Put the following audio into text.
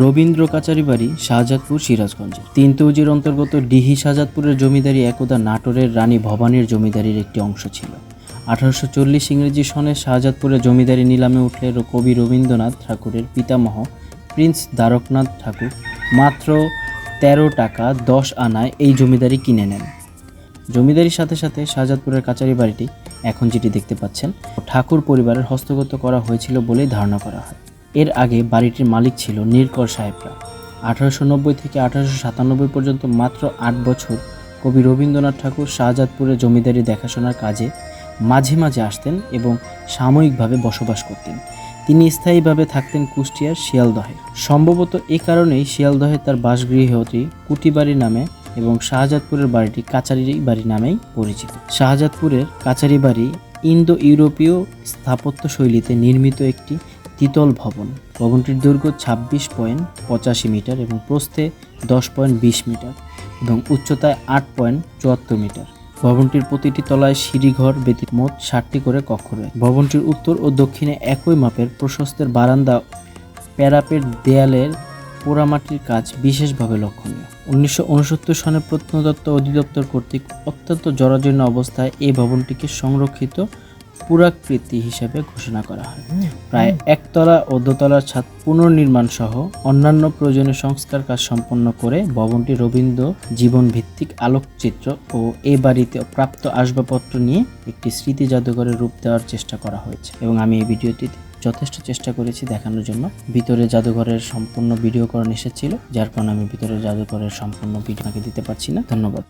রবীন্দ্র কাচারি বাড়ি শাহজাদপুর সিরাজগঞ্জে তিন তৌজির অন্তর্গত ডিহি শাহজাদপুরের জমিদারি একদা নাটোরের রানী ভবানীর জমিদারির একটি অংশ ছিল। আঠারোশো চল্লিশ ইংরেজি সনে শাহজাদপুরের জমিদারি নিলামে উঠলে কবি রবীন্দ্রনাথ ঠাকুরের পিতামহ প্রিন্স দ্বারকনাথ ঠাকুর মাত্র তেরো টাকা দশ আনায় এই জমিদারি কিনে নেন। জমিদারির সাথে সাথে শাহজাদপুরের কাচারি বাড়িটি এখন যেটি দেখতে পাচ্ছেন, ঠাকুর পরিবারের হস্তগত করা হয়েছিল বলেই ধারণা করা হয়। এর আগে বাড়িটির মালিক ছিল নীরকর সাহেবরা। আঠারোশো নব্বই থেকে আঠারোশো সাতানব্বই পর্যন্ত মাত্র আট বছর কবি রবীন্দ্রনাথ ঠাকুর শাহজাদপুরে জমিদারি দেখাশোনার কাজে মাঝে মাঝে আসতেন এবং সাময়িকভাবে বসবাস করতেন। তিনি স্থায়ীভাবে থাকতেন কুষ্টিয়ার শিয়ালদহে। সম্ভবত এ কারণেই শিয়ালদহে তার বাসগৃহটি কুটিবাড়ি নামে এবং শাহজাদপুরের বাড়িটি কাচারি বাড়ি নামেই পরিচিত। শাহজাদপুরের কাচারি বাড়ি ইন্দো ইউরোপীয় স্থাপত্য শৈলীতে নির্মিত একটি দ্বিতল ভবন। ভবনটির দৈর্ঘ্য ছাব্বিশ পয়েন্ট পঁচাশি মিটার এবং প্রস্থে দশ পয়েন্ট বিশ মিটার এবং উচ্চতায় আট পয়েন্ট চুয়াত্তর মিটার। ভবনটির প্রতিটি তলায় সিঁড়িঘর ব্যতীত মোট ষাটটি করে কক্ষ রয়েছে। ভবনটির উত্তর ও দক্ষিণে একই মাপের প্রশস্তের বারান্দা প্যারাপেট দেয়ালের পোড়ামাটির কাজ বিশেষভাবে লক্ষণীয়। উনিশশো উনসত্তর সনে প্রত্নতত্ত্ব অধিদপ্তর কর্তৃক অত্যন্ত জরাজীর্ণ অবস্থায় এই ভবনটিকে সংরক্ষিত পুরাকৃতি হিসাবে ঘোষণা করা হয়। প্রায় একতলা ও দোতলার ছাদ পুনর্নির্মাণ সহ অন্যান্য প্রয়োজনীয় সংস্কার কাজ সম্পন্ন করে ভবনটি রবীন্দ্র জীবন ভিত্তিক আলোকচিত্র ও এ বাড়িতে প্রাপ্ত আসবাবপত্র নিয়ে একটি স্মৃতি জাদুঘরের রূপ দেওয়ার চেষ্টা করা হয়েছে এবং আমি এই ভিডিওটিতে যথেষ্ট চেষ্টা করেছি দেখানোর জন্য। ভিতরে জাদুঘরের সম্পূর্ণ ভিডিও করা নিষেধ ছিল যার কারণে আমি ভিতরে জাদুঘরের সম্পূর্ণ ভিডিও দিতে পারছি না। ধন্যবাদ।